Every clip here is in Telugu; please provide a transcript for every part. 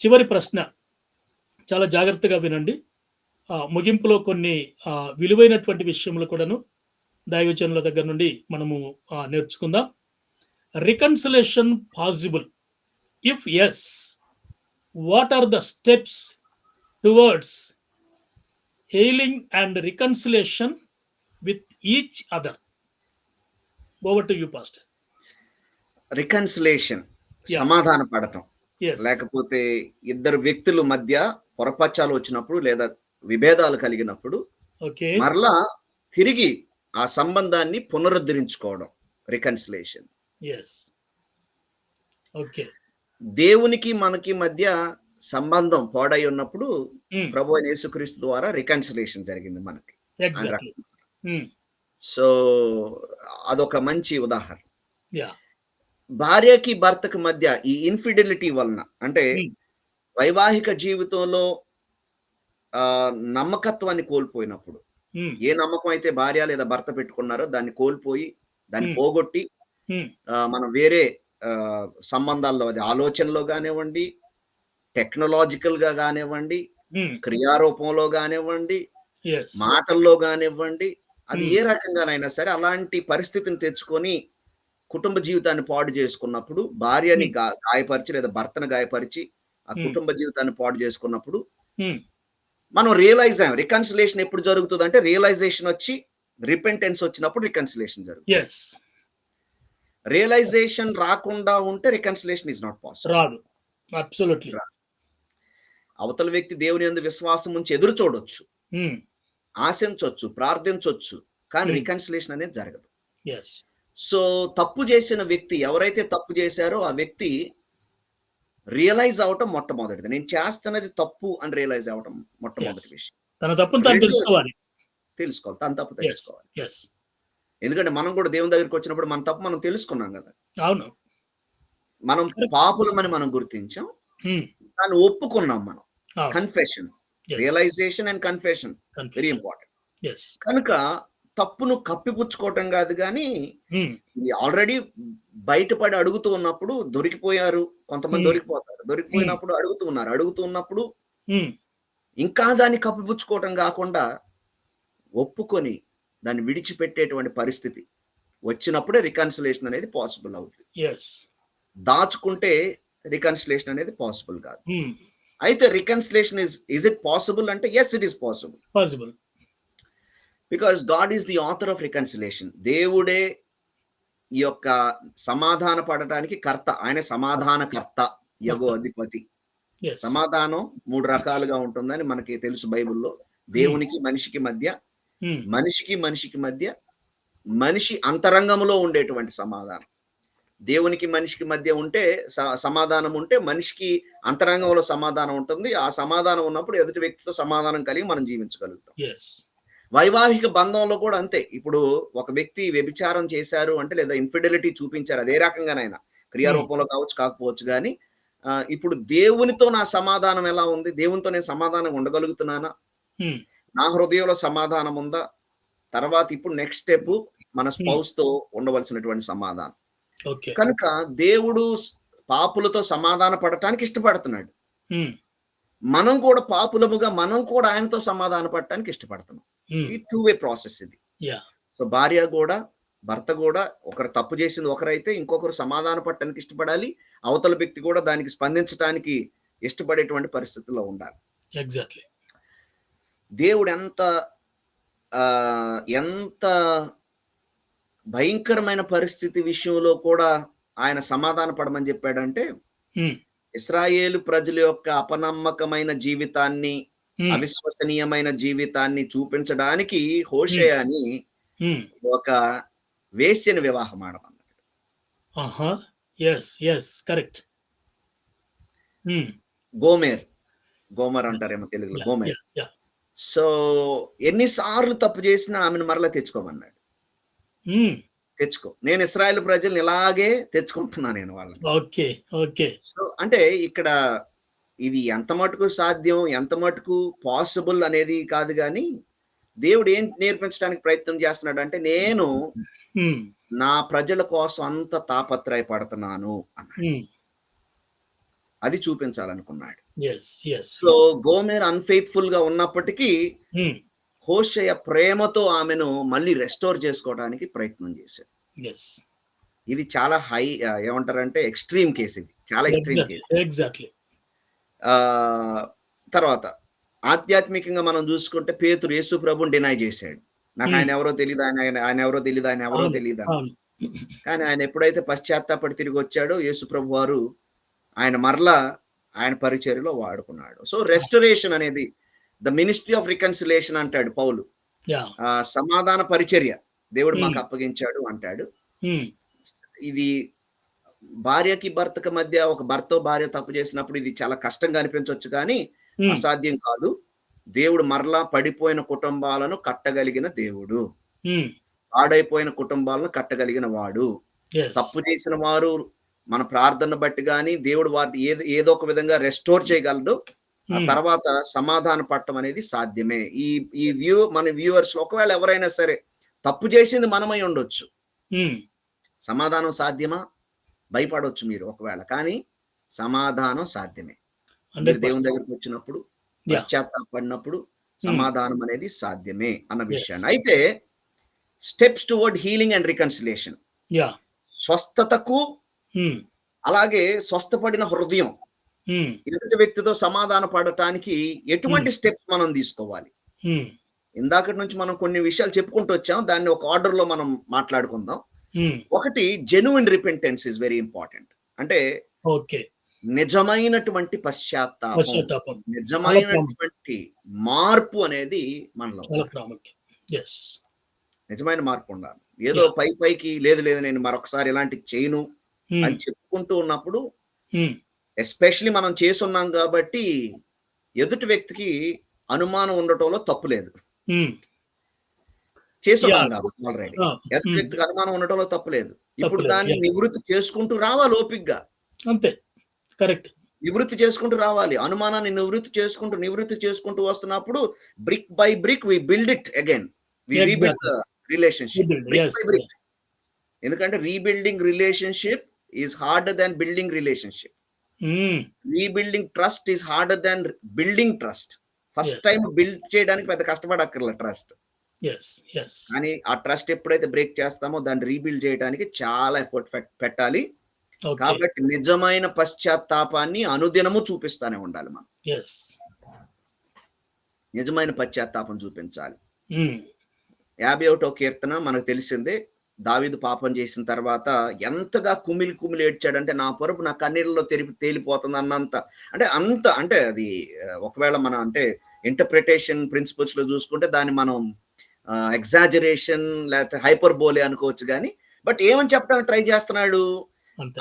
చివరి ప్రశ్న. చాలా జాగ్రత్తగా వినండి. ముగింపులో కొన్ని విలువైనటువంటి విషయములు కూడాను దైవజనుల దగ్గర నుండి మనము నేర్చుకుందాం. Reconciliation possible if yes what are the steps towards healing and reconciliation with each other over to you pastor reconciliation. సమాధాన పడటం లేకపోతే ఇద్దరు వ్యక్తుల మధ్య పొరపచ్చాలు వచ్చినప్పుడు లేదా విభేదాలు కలిగినప్పుడు మరలా తిరిగి ఆ సంబంధాన్ని పునరుద్ధరించుకోవడం రికన్సిలేషన్ ఓకే. దేవునికి మనకి మధ్య సంబంధం పాడై ఉన్నప్పుడు Hmm. ప్రభు యేసుక్రీస్తు ద్వారా రికన్సిలేషన్ జరిగింది మనకి. సో అదొక మంచి ఉదాహరణ. యా భార్యకి భర్తకి మధ్య ఈ ఇన్ఫిడిలిటీ వలన అంటే. వైవాహిక జీవితంలో ఆ నమ్మకత్వాన్ని కోల్పోయినప్పుడు ఏ నమ్మకం అయితే భార్య లేదా భర్త పెట్టుకున్నారో దాన్ని కోల్పోయి దాన్ని. పోగొట్టి మనం వేరే సంబంధాల్లో అది ఆలోచనలో కానివ్వండి టెక్నాలజికల్గా కానివ్వండి క్రియారూపంలో కానివ్వండి మాటల్లో కానివ్వండి అది. ఏ రకంగానైనా సరే అలాంటి పరిస్థితిని తెచ్చుకొని కుటుంబ జీవితాన్ని పాడు చేసుకున్నప్పుడు భార్యని గాయపరిచి లేదా భర్తను గాయపరిచి ఆ. కుటుంబ జీవితాన్ని పాడు చేసుకున్నప్పుడు. మనం రియలైజ్ అయ్యాం. రికన్సిలేషన్ ఎప్పుడు జరుగుతుంది అంటే రియలైజేషన్ వచ్చి రిపెంటెన్స్ వచ్చినప్పుడు రికన్సిలేషన్ జరుగుతుంది. రియలైజేషన్ రాకుండా ఉంటే రికన్సిలేషన్ ఇస్ నాట్ పాసిబుల్ రాదు. అబ్సల్యూట్లీ అవతల వ్యక్తి దేవుని యందు విశ్వాసం ఉంచి ఎదురు చూడొచ్చు. ఆశించవచ్చు ప్రార్థించవచ్చు కానీ. రికన్సిలేషన్ అనేది జరగదు. సో తప్పు చేసిన వ్యక్తి ఎవరైతే తప్పు చేశారో ఆ వ్యక్తి రియలైజ్ అవటం మొట్టమొదటిది. నేను చేస్తున్నది తప్పు అని రియలైజ్ అవటం మొట్టమొదటి. విషయం. తన తప్పును తాను రెండోది- తెలుసుకోవాలి. తెలుసుకోవాలి. తన తప్పు తెలుసుకోవాలి. ఎందుకంటే మనం కూడా దేవుని దగ్గరికి వచ్చినప్పుడు మన తప్పు మనం తెలుసుకున్నాం కదా. అవును. మనం పాపులమని మనం గుర్తించాం. Hmm. దాన్ని ఒప్పుకున్నాం మనం. Confession realization and confession very important కనుక తప్పును కప్పిపుచ్చుకోవటం కాదు కానీ ఆల్రెడీ బయటపడి అడుగుతూ ఉన్నప్పుడు దొరికిపోయారు. కొంతమంది. దొరికిపోతారు. దొరికిపోయినప్పుడు అడుగుతూ ఉన్నారు. అడుగుతూ ఉన్నప్పుడు. ఇంకా దాన్ని కప్పిపుచ్చుకోవటం కాకుండా ఒప్పుకొని దాన్ని విడిచిపెట్టేటువంటి పరిస్థితి వచ్చినప్పుడే రికన్సిలేషన్ అనేది పాసిబుల్ అవుతుంది దాచుకుంటే రికన్సిలేషన్ అనేది పాసిబుల్ కాదు. అయితే reconciliation is is it possible అంటే yes it is possible possible because God is the author of reconciliation దేవుడే ఈ యొక్క సమాధాన పడటానికి కర్త. ఆయన సమాధానకర్త యగో అధిపతి. సమాధానం మూడు రకాలుగా ఉంటుందని మనకి తెలుసు బైబిల్లో. దేవునికి మనిషికి మధ్య మనిషికి మనిషికి మధ్య మనిషి అంతరంగంలో ఉండేటువంటి సమాధానం. దేవునికి మనిషికి మధ్య ఉంటే సమాధానం ఉంటే మనిషికి అంతరంగంలో సమాధానం ఉంటుంది. ఆ సమాధానం ఉన్నప్పుడు ఎదుటి వ్యక్తితో సమాధానం కలిగి మనం జీవించగలుగుతాం. వైవాహిక బంధంలో కూడా అంతే. ఇప్పుడు ఒక వ్యక్తి వ్యభిచారం చేశారు అంటే లేదా ఇన్ఫిడెలిటీ చూపించారు అదే రకంగానైనా. క్రియారూపంలో కావచ్చు కాకపోవచ్చు కానీ ఇప్పుడు దేవునితో నా సమాధానం ఎలా ఉంది? దేవునితో నేను సమాధానం ఉండగలుగుతున్నానా? నా హృదయంలో సమాధానం ఉందా? తర్వాత ఇప్పుడు నెక్స్ట్ స్టెప్ మన స్పౌస్తో ఉండవలసినటువంటి సమాధానం. కనుక దేవుడు పాపులతో సమాధాన పడటానికి ఇష్టపడుతున్నాడు. మనం కూడా పాపులముగా మనం కూడా ఆయనతో సమాధాన పడటానికి ఇష్టపడుతున్నాం. ఈ టూ వే ప్రాసెస్ ఇది సో భార్య కూడా భర్త కూడా ఒకరు తప్పు చేసింది ఒకరైతే ఇంకొకరు సమాధాన పడటానికి ఇష్టపడాలి. అవతల వ్యక్తి కూడా దానికి స్పందించడానికి ఇష్టపడేటువంటి పరిస్థితుల్లో ఉండాలి. ఎగ్జాక్ట్లీ దేవుడు ఎంత ఎంత భయంకరమైన పరిస్థితి విషయంలో కూడా ఆయన సమాధాన పడమని చెప్పాడంటే ఇస్రాయేలు ప్రజల యొక్క అపనమ్మకమైన జీవితాన్ని అవిశ్వసనీయమైన జీవితాన్ని చూపించడానికి హోషేయాని ఒక వేశ్యని వివాహం ఆడమన్నాడు గోమేర్. గోమర్ అంటారేమో తెలుగులో గోమేర్. సో ఎన్నిసార్లు తప్పు చేసినా ఆమెను మరలా తెచ్చుకోమన్నాడు. తెచ్చుకో. నేను ఇస్రాయేల్ ప్రజల్ని ఇలాగే తెచ్చుకుంటున్నా నేను వాళ్ళని. Okay okay. సో అంటే ఇక్కడ ఇది ఎంత మటుకు సాధ్యం ఎంత మటుకు పాసిబుల్ అనేది కాదు కానీ దేవుడు ఏం నేర్పించడానికి ప్రయత్నం చేస్తున్నాడు అంటే నేను నా ప్రజల కోసం అంత తాపత్రయపడుతున్నాను అన్నాడు. అది చూపించాలనుకున్నాడు. సో గోమేర్ అన్ఫెయిత్ఫుల్గా ఉన్నప్పటికీ. హోషయ్య ప్రేమతో ఆమెను మళ్ళీ రెస్టోర్ చేసుకోవడానికి ప్రయత్నం చేశాడు. ఇది చాలా హై ఏమంటారంటే ఎక్స్ట్రీమ్ కేసు ఇది. చాలా ఎక్స్ట్రీమ్ కేసు ఎగ్జాక్ట్లీ తర్వాత ఆధ్యాత్మికంగా మనం చూసుకుంటే పేతురు యేసు ప్రభుని డినై చేశాడు నాకు. ఆయన ఎవరో తెలియదు ఆయన ఆయన- ఎవరో తెలియదు ఆయన ఎవరో. తెలియదు కానీ ఆయన ఎప్పుడైతే పశ్చాత్తాపడి తిరిగి వచ్చాడో యేసు ప్రభు వారు ఆయన మరలా ఆయన పరిచర్యలో వాడుకున్నాడు సో రెస్టరేషన్ అనేది ద మినిస్ట్రీ ఆఫ్ రికన్సిలేషన్ అంటాడు పౌలు సమాధాన పరిచర్య దేవుడు మాకు. అప్పగించాడు అంటాడు. ఇది భార్యకి భర్తకి మధ్య ఒక భర్త భార్య తప్పు చేసినప్పుడు ఇది చాలా కష్టంగా అనిపించవచ్చు కానీ. అసాధ్యం కాదు దేవుడు మరలా పడిపోయిన కుటుంబాలను కట్టగలిగిన దేవుడు. పాడైపోయిన కుటుంబాలను కట్టగలిగిన వాడు. తప్పు చేసిన వారు మన ప్రార్థన బట్టి కానీ దేవుడు వారిని ఏదో ఏదో ఒక విధంగా రెస్టోర్ చేయగలడు ఆ. తర్వాత సమాధాన పడటం అనేది సాధ్యమే ఈ ఈ వ్యూ మన వ్యూవర్స్ ఒకవేళ ఎవరైనా సరే తప్పు చేసింది మనమై ఉండొచ్చు. సమాధానం సాధ్యమా భయపడవచ్చు మీరు ఒకవేళ కానీ సమాధానం సాధ్యమే మీరు 100%. దేవుని దగ్గరికి వచ్చినప్పుడు. పశ్చాత్తాపడినప్పుడు సమాధానం అనేది సాధ్యమే అన్న. విషయాన్ని అయితే steps toward healing and reconciliation. స్వస్థతకు. అలాగే స్వస్థపడిన హృదయం. ఎదుటి వ్యక్తితో సమాధాన పడటానికి ఎటువంటి స్టెప్స్ మనం తీసుకోవాలి. ఇందాకటి నుంచి మనం కొన్ని విషయాలు చెప్పుకుంటూ వచ్చాం దాన్ని ఒక ఆర్డర్లో మనం మాట్లాడుకుందాం. ఒకటి genuine repentance is very important అంటే ఓకే. నిజమైనటువంటి పశ్చాత్తాపం. నిజమైనటువంటి మార్పు అనేది మనలో నిజమైన మార్పు ఉండాలి. ఏదో పై పైకి లేదు లేదు నేను మరొకసారి ఇలాంటి చేయను అని చెప్పుకుంటూ ఉన్నప్పుడు ఎస్పెషలీ మనం చేసున్నాం కాబట్టి ఎదుటి వ్యక్తికి అనుమానం ఉండటంలో తప్పు లేదు. కాబట్టి ఆల్రెడీ ఎదుటి వ్యక్తికి అనుమానం ఉండటంలో తప్పు లేదు. ఇప్పుడు దాన్ని. నివృత్తి చేసుకుంటూ రావాలి ఓపిగ్గా. అంతే. కరెక్ట్ నివృత్తి చేసుకుంటూ రావాలి. అనుమానాన్ని నివృత్తి చేసుకుంటూ నివృత్తి చేసుకుంటూ వస్తున్నప్పుడు brick by brick we build it again. Relationship ఎందుకంటే rebuilding relationship is harder than building relationship rebuilding trust is harder than building trust first. Time build చేయడానికి పెద్ద కష్టపడక్కర్ల ట్రస్ట్ కానీ ఆ ట్రస్ట్ ఎప్పుడైతే బ్రేక్ చేస్తామో దాన్ని రీబిల్డ్ చేయడానికి చాలా ఎఫర్ట్ పెట్టాలి. కాబట్టి నిజమైన పశ్చాత్తాపాన్ని అనుదినము చూపిస్తానే ఉండాలి మనం. నిజమైన పశ్చాత్తాపం చూపించాలి. యాభై ఒకటో కీర్తన మనకు తెలిసిందే దావీదు పాపం చేసిన తర్వాత ఎంతగా కుమిలి కుమిలి ఏడ్చాడంటే నా పరుపు నా కన్నీళ్ళలో తెరిపి తేలిపోతుంది అన్నంత అంటే అంత అంటే అది ఒకవేళ మన అంటే ఇంటర్ప్రిటేషన్ ప్రిన్సిపల్స్లో చూసుకుంటే దాన్ని మనం ఎగ్జాజరేషన్ లేకపోతే హైపర్ బోలే అనుకోవచ్చు కానీ బట్ ఏమని చెప్పడానికి ట్రై చేస్తున్నాడు? అంతే.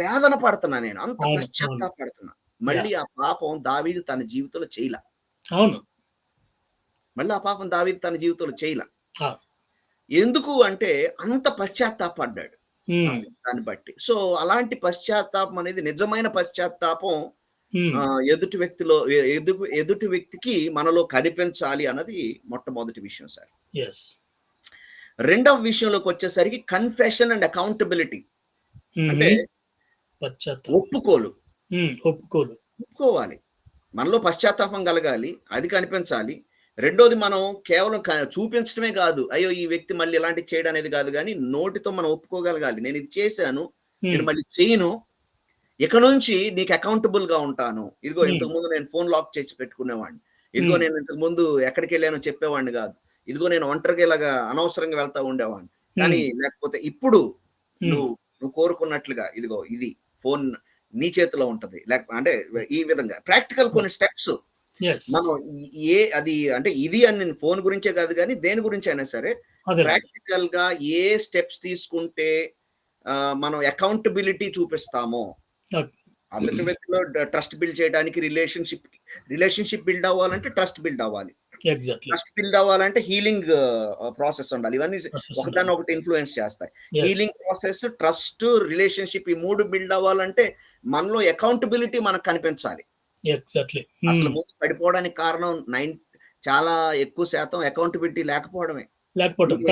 వేదన పడుతున్నా నేను అంత అవును, పశ్చాత్తాపడుతున్నా మళ్ళీ ఆ పాపం దావీదు తన జీవితంలో చేయల. అవును. మళ్ళీ ఆ పాపం దావీదు తన జీవితంలో చేయల. ఎందుకు అంటే అంత పశ్చాత్తాపడ్డాడు. దాన్ని బట్టి. సో అలాంటి పశ్చాత్తాపం అనేది నిజమైన పశ్చాత్తాపం ఎదుటి వ్యక్తిలో ఎదుటి వ్యక్తికి మనలో కనిపించాలి అన్నది మొట్టమొదటి విషయం సార్. ఎస్ రెండవ విషయంలోకి వచ్చేసరికి కన్ఫెషన్ అండ్ అకౌంటబిలిటీ అంటే ఒప్పుకోలు. ఒప్పుకోలు. ఒప్పుకోవాలి. మనలో పశ్చాత్తాపం కలగాలి అది కనిపించాలి. రెండోది మనం కేవలం చూపించడమే కాదు అయ్యో ఈ వ్యక్తి మళ్ళీ ఇలాంటి చేయడం అనేది కాదు కానీ నోటితో మనం ఒప్పుకోగలగాలి. నేను ఇది చేశాను. నేను మళ్ళీ చేయను ఇక నుంచి నీకు అకౌంటబుల్గా ఉంటాను. ఇదిగో. ఇంతకు ముందు నేను ఫోన్ లాక్ చేసి పెట్టుకునేవాడిని. ఇదిగో. నేను ఇంతకు ముందు ఎక్కడికి వెళ్ళానో చెప్పేవాడిని కాదు. ఇదిగో నేను ఒంటరిగా ఇలాగా అనవసరంగా వెళ్తా ఉండేవాడిని. కానీ లేకపోతే ఇప్పుడు. నువ్వు నువ్వు కోరుకున్నట్లుగా ఇదిగో ఇది ఫోన్ నీ చేతిలో ఉంటది. లేకపోతే అంటే ఈ విధంగా ప్రాక్టికల్ కొన్ని స్టెప్స్ మనం ఏ అది అంటే ఇది అని నేను ఫోన్ గురించే కాదు కానీ దేని గురించి అయినా సరే ప్రాక్టికల్గా ఏ స్టెప్స్ తీసుకుంటే మనం అకౌంటబిలిటీ చూపిస్తామో వ్యక్తిలో ట్రస్ట్ బిల్డ్ చేయడానికి రిలేషన్షిప్ రిలేషన్షిప్ బిల్డ్ అవ్వాలంటే ట్రస్ట్ బిల్డ్ అవ్వాలి. ట్రస్ట్ బిల్డ్ అవ్వాలంటే హీలింగ్ ప్రాసెస్ ఉండాలి. ఇవన్నీ ఒకదాన్ని ఒకటి ఇన్ఫ్లుయెన్స్ చేస్తాయి. హీలింగ్ ప్రాసెస్ ట్రస్ట్ రిలేషన్షిప్ ఈ మూడు బిల్డ్ అవ్వాలంటే మనలో అకౌంటబిలిటీ మనకు కనిపించాలి. ఎగ్జాక్ట్లీ అసలు ముందు పడిపోవడానికి కారణం నైన్ చాలా ఎక్కువ శాతం అకౌంటబిలిటీ లేకపోవడమే. లేకపోవడం.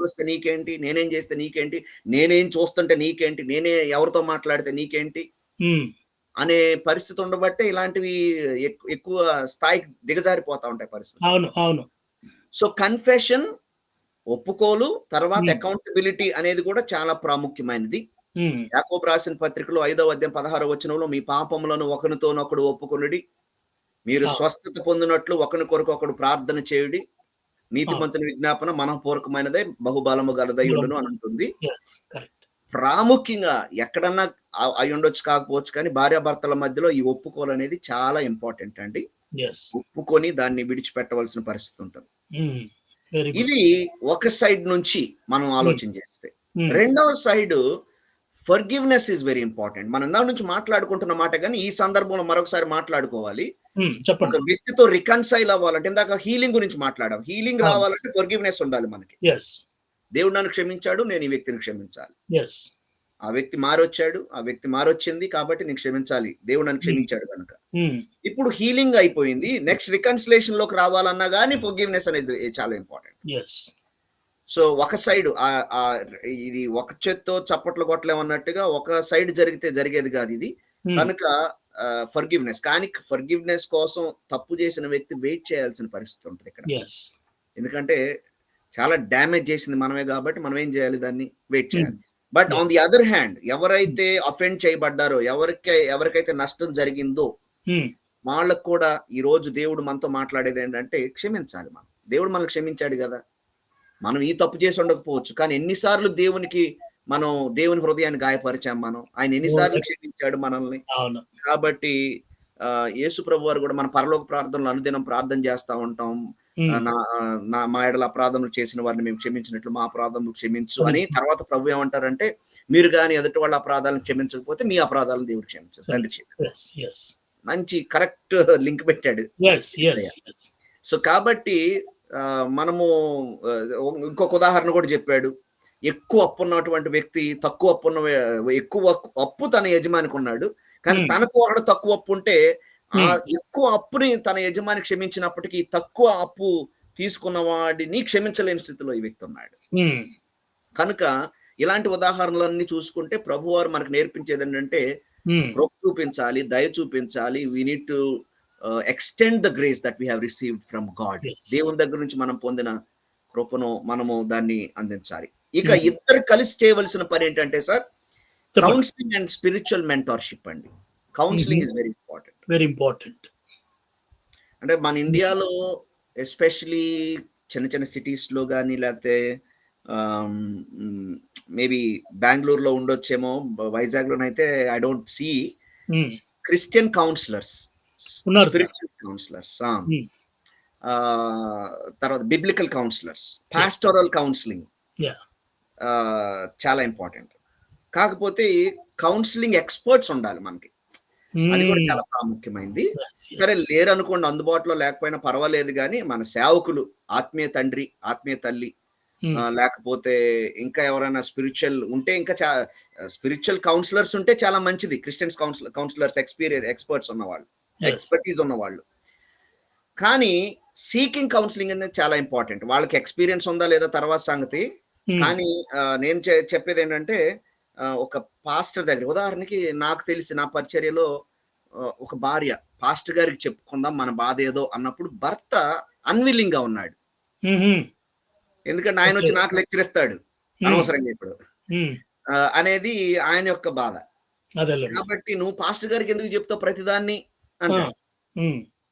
వస్తే నీకేంటి? నేనేం చేస్తే నీకేంటి? నేనేం చూస్తుంటే నీకేంటి? నేనే ఎవరితో మాట్లాడితే నీకేంటి? అనే పరిస్థితి ఉండబట్టే ఇలాంటివి ఎక్కు ఎక్కువ స్థాయికి దిగజారిపోతా ఉంటాయి పరిస్థితులు. అవును. అవును. సో, కన్ఫెషన్ ఒప్పుకోలు, తర్వాత. అకౌంటబిలిటీ అనేది కూడా చాలా ప్రాముఖ్యమైనది. యాకోబు రాసిన పత్రికలో 5వ అధ్యాయం 16వ వచనంలో మీ పాపములను ఒకనితోనొకడు ఒప్పుకొనుడి. మీరు! స్వస్థత పొందినట్లు ఒకని కొరకు ఒకడు ప్రార్థన చేయుడి. నీతిమంతుని విజ్ఞాపన మనఃపూర్వకమైనదే బహుబలము గలదయుండును అని ఉంటుంది. ప్రాముఖ్యంగా ఎక్కడన్నా అ అయ్యుండొచ్చు కాకపోవచ్చు కానీ భార్యాభర్తల మధ్యలో ఈ ఒప్పుకోలనేది చాలా ఇంపార్టెంట్ అండి. ఒప్పుకొని దాన్ని విడిచిపెట్టవలసిన పరిస్థితి ఉంటది. గుడ్. ఇది ఒక సైడ్ నుంచి మనం హ్మ్. ఆలోచన చేస్తే. హ్మ్. రెండవ side forgiveness is very important. మనం ఇందాక నుంచి మాట్లాడుకుంటున్న మాట గాని ఈ సందర్భంలో మరొకసారి మాట్లాడుకోవాలి. ఒక. వ్యక్తితో రికన్సైల్ అవ్వాలంటే ఇందాక హీలింగ్ గురించి మాట్లాడాం. హీలింగ్ అవును. రావాలంటే ఫర్‌గివ్‌నెస్ ఉండాలి మనకి. దేవుడు నన్ను క్షమించాడు. నేను ఈ వ్యక్తిని క్షమించాలి. ఆ వ్యక్తి మారొచ్చాడు. ఆ వ్యక్తి మారొచ్చింది కాబట్టి నేను క్షమించాలి. దేవుడు నన్ను హ్మ్. క్షమించాడు గనుక. హ్మ్. ఇప్పుడు హీలింగ్ అయిపోయింది. నెక్స్ట్ రికన్సిలేషన్‌లోకి రావాలన్నా గాని ఫర్‌గివ్‌నెస్ అనేది చాలా ఇంపార్టెంట్. సో, ఒక సైడ్ ఇది ఒక చేత్తో చప్పట్లు కొట్టలేం అన్నట్టుగా ఒక సైడ్ జరిగితే జరిగేది కాదు ఇది. హ్మ్. కనుక ఫర్‌గివ్‌నెస్ కానీ ఫర్‌గివ్‌నెస్ కోసం తప్పు చేసిన వ్యక్తి వెయిట్ చేయాల్సిన పరిస్థితి ఉంటది ఇక్కడ. ఎందుకంటే చాలా డ్యామేజ్ చేసింది మనమే కాబట్టి మనం ఏం చేయాలి దాన్ని వెయిట్ హ్మ్. చేయాలి. But! On the other hand. ఎవరైతే అఫెండ్ చేయబడ్డారో ఎవరికై ఎవరికైతే నష్టం జరిగిందో హ్మ్. వాళ్ళకి కూడా ఈరోజు దేవుడు మనతో మాట్లాడేది ఏంటంటే క్షమించాలి మనం. దేవుడు మనల్ని క్షమించాడు గదా! మనం ఈ తప్పు చేసి ఉండకపోవచ్చు. కానీ ఎన్ని సార్లు దేవునికి మనం దేవుని హృదయాన్ని గాయపరిచాం మనం. ఆయన ఎన్ని సార్లు ఓకే. క్షమించాడు మనల్ని. కాబట్టి యేసు ప్రభువారు కూడా మన పరలోక ప్రార్థనలో అనుదినం ప్రార్థన చేస్తా ఉంటాం. నా నా మా ఎడల అపరాధములు చేసిన వారిని మేము క్షమించినట్లు మా అపరాధములు క్షమించు అని. తర్వాత ప్రభు ఏమంటారంటే మీరు గాని ఎదుటి వాళ్ళ అపరాధాలను క్షమించకపోతే మీ అపరాధాలను దేవుడు క్షమించడు. తండ్రి. మంచి కరెక్ట్ లింక్ పెట్టాడు. సో, కాబట్టి మనము ఇంకొక ఉదాహరణ కూడా చెప్పాడు. ఎక్కువ అప్పున్నటువంటి వ్యక్తి తక్కువ అప్పున్న వే ఎక్కువ అప్పు తన యజమానికి ఉన్నాడు. కానీ. తనకు ఒకడు తక్కువ అప్పుంటే ఆ. ఎక్కువ అప్పుని తన యజమాని క్షమించినప్పటికీ తక్కువ అప్పు తీసుకున్న వాడిని క్షమించలేని స్థితిలో ఈ వ్యక్తి ఉన్నాడు. కనుక ఇలాంటి ఉదాహరణలన్నీ చూసుకుంటే ప్రభువారు మనకు నేర్పించేదేంటంటే హ్మ్. కృప చూపించాలి, దయ చూపించాలి. We need to extend the grace that we have received from God. దేవుని దగ్గర నుంచి మనం పొందిన కృపను మనము దాన్ని అందించాలి. ఇక. ఇద్దరు కలిసి చేయవలసిన పనేంటంటే సార్ చెప్పండి. కౌన్సెలింగ్ అండ్ స్పిరిచ్యువల్ మెంటార్‌షిప్ అండి. Counselling. Is very important. Very important. అంటే మన. ఇండియాలో ఎస్పెషల్లీ చిన్న చిన్న సిటీస్‌లో ఆహ్, హ్మ్, మేబీ బెంగుళూరులో ఉండొచ్చేమో. వైజాగ్‌లోనైతే I don't see. Christian counsellors. Spiritual counsellors. తర్వాత biblical counsellors, yes. Pastoral counselling చాలా ఇంపార్టెంట్. కాకపోతే కౌన్సెలింగ్ ఎక్స్‌పర్ట్స్ ఉండాలి మనకి. అది కూడా. చాలా ప్రాముఖ్యమైనది. యెస్. సరే యెస్. లేరనుకోండి అందుబాటులో లేకపోయినా పర్వాలేదు గానీ మన సేవకులు, ఆత్మీయ తండ్రి, ఆత్మీయ తల్లి లేకపోతే ఇంకా ఎవరైనా స్పిరిచ్యువల్ ఉంటే ఇంకా చా స్పిరిచ్యువల్ కౌన్సిలర్స్ ఉంటే చాలా మంచిది. Christians council counsellors experience experts ఉన్నవాళ్ళు. ఎక్స్‌పర్టీస్ ఉన్నవాళ్ళు. కానీ సీకింగ్ కౌన్సెలింగ్ అనేది చాలా ఇంపార్టెంట్. వాళ్ళకి ఎక్స్‌పీరియన్స్ ఉందా లేదా తర్వాత సంగతి. కానీ నేను చె చెప్పేదేంటంటే ఆహ్, ఒక పాస్టర్ దగ్గర ఉదాహరణకి నాకు తెలిసి నా పరిచర్యలో ఒక భార్య పాస్టర్ గారికి చెప్పుకుందాం మన బాధేదో అన్నప్పుడు భర్త అన్‌విల్లింగ్‌గా ఉన్నాడు. హుహు. ఎందుకంటే ఓకే. ఆయనొచ్చి నాకు లెక్చర్ ఇస్తాడు. అనవసరంగా ఇప్పుడు. అనేది ఆయన యొక్క బాధ. కాబట్టి నువ్వు పాస్టర్ గారికి ఎందుకు చెప్తావు ప్రతిదాన్ని! అంటాడు.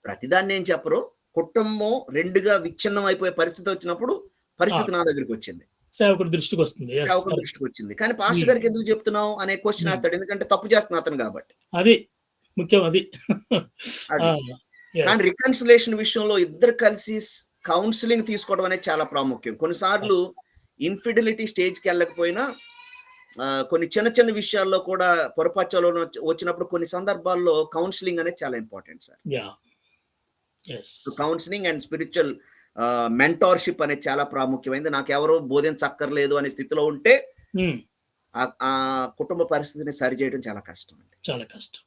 ప్రతిదాన్ని ఏం చెప్పరు. కుటుంబం 2గా విచ్ఛిన్నం అయిపోయే పరిస్థితి వచ్చినప్పుడు! పరిస్థితి నా దగ్గరికొచ్చింది. సేవకుడి దృష్టికొస్తుంది. యెస్. సేవకుల కరెక్ట్. దృష్టికొచ్చింది. కానీ పాస్టర్ హ్మ్. గారికి ఎందుకు చెప్తున్నావు అనే క్వెషన్ హ్మ్. ఏస్తాడు. ఎందుకంటే తప్పు చేస్తున్న అతను కాబట్టి. అది. ముఖ్యం అది. కానీ. రికన్సిలేషన్ విషయంలో ఇద్దరు కలిసి కౌన్సెలింగ్ తీసుకోవడం అనేది చాలా ప్రాముఖ్యం. కొన్నిసార్లు. ఇన్ఫిడిలిటీ స్టేజ్‌కెళ్ళకపోయినా ఆహ్, కొన్ని చిన్న చిన్న విషయాల్లో కూడా పొరపచ్చాలు వచ్చినప్పుడు కొన్ని సందర్భాల్లో కౌన్సెలింగ్ అనేది చాలా important sir. Counselling and spiritual ah, mentorship అనేది చాలా ప్రాముఖ్యమైనది. నాకెవరో బోధించక్కర్లేదు అనే స్థితిలో ఉంటే ఆ కుటుంబ పరిస్థితిని సరిచేయడం చాలా కష్టం అండి. చాలా కష్టం.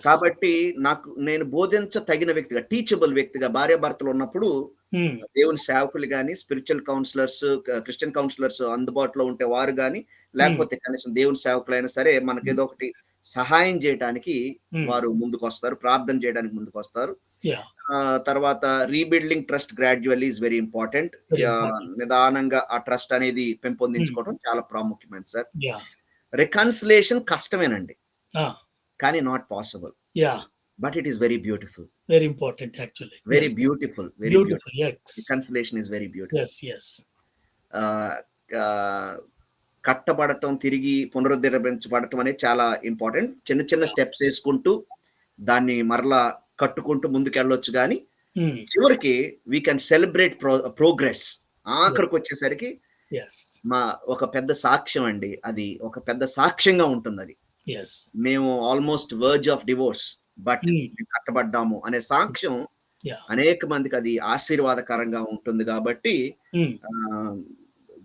కాబట్టి నాకు నేను బోధించ తగిన వ్యక్తిగా, టీచబుల్ వ్యక్తిగా భార్యాభర్తలు ఉన్నప్పుడు హ్మ్. దేవుని సేవకులు గాని, స్పిరిచ్యువల్ కౌన్సిలర్స్, క్రిస్టియన్ కౌన్సిలర్స్ అందుబాటులో ఉంటే వారు గాని, హ్మ్. లేకపోతే కనీసం దేవుని సేవకులైనా సరే హ్మ్. మనకేదో ఒకటి సహాయం చేయటానికి Hmm. వారు ముందుకొస్తారు. ప్రార్థన చేయడానికి ముందుకొస్తారు. యాహ్! తర్వాత rebuilding trust gradually is very important. నిదానంగా ఆ ట్రస్ట్ అనేది పెంపొందించుకోవడం చాలా ప్రాముఖ్యమైనది సార్. యాహ్! రికన్సిలియేషన్ కష్టమేనండి. కానీ not possible. But it is very beautiful. Very important actually. Very. Beautiful. Very beautiful. Reconciliation is very beautiful. కట్టబడటం, తిరిగి పునరుద్ధరించబడటం అనేది చాలా ఇంపార్టెంట్. చిన్న చిన్న స్టెప్స్ ఏసుకుంటూ దాన్ని మరలా కట్టుకుంటూ ముందుకెళ్ళొచ్చు హ్మ్. చివరికి we can celebrate pro progress. ఆఖరికొచ్చేసరికి yes. మా ఒక పెద్ద సాక్ష్యం అండి. అది ఒక పెద్ద సాక్ష్యంగా ఉంటుందది. యెస్. మేము almost verge of divorce. But కట్టబడ్డాము అనే సాక్ష్యం! అనేక మందికి అది ఆశీర్వాదకరంగా ఉంటుంది. ఆహ్,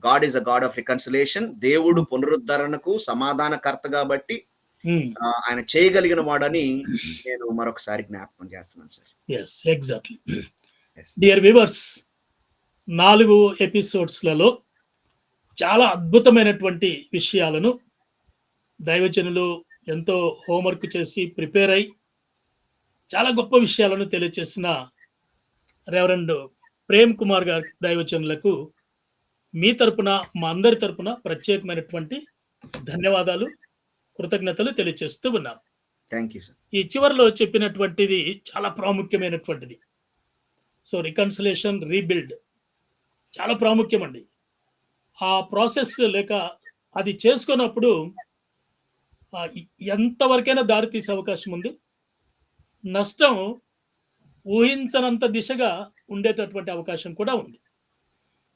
God is a God of reconciliation. దేవుడు పునరుద్ధరణకు సమాధానకర్త. ఆహ్, ఆయన చేయగలిగిన వాడని నేను మరొకసారి జ్ఞాపకం చేస్తున్నాను sir. Yes. Exactly. Dear viewers 4 ఎపిసోడ్స్‌లలో చాలా అద్భుతమైనటువంటి విషయాలను దైవజనులు ఎంతో హోంవర్క్ చేసి ప్రిపేర్ అయ్యి చాలా గొప్ప విషయాలను తెలియచేసిన రెవరెండ్ ప్రేమ్ కుమార్ గారి దైవజనులకు మీ తరపున మా అందరి తరపున ప్రత్యేకమైనటువంటి ధన్యవాదాలు కృతజ్ఞతలు తెలియచేస్తూ ఉన్నాం. Thank you sir. ఈ చివరిలో చెప్పినటువంటిది చాలా ప్రాముఖ్యమైనటువంటిది. సో రికన్సిలేషన్ రీబిల్డ్ చాలా ప్రాముఖ్యమండి. ఆ ప్రాసెస్ లేక అది చేసుకున్నప్పుడు ఎంతవరకైనా దారి తీసే అవకాశం ఉంది. నష్టం ఊహించనంత దిశగా ఉండేటటువంటి అవకాశం కూడా ఉంది.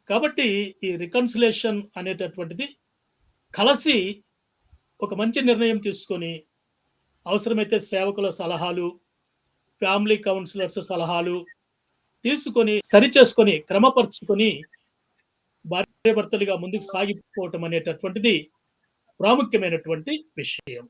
కాబట్టి ఈ రికన్సిలేషన్ అనేటటువంటిది కలిసి ఒక మంచి నిర్ణయం తీసుకొని అవసరమైతే సేవకుల సలహాలు ఫ్యామిలీ కౌన్సిలర్స్ సలహాలు తీసుకొని సరిచేసుకొని క్రమపరుచుకొని భార్యాభర్తలుగా ముందుకు సాగిపోవటం అనేటటువంటిది ప్రాముఖ్యమైనటువంటి విషయం.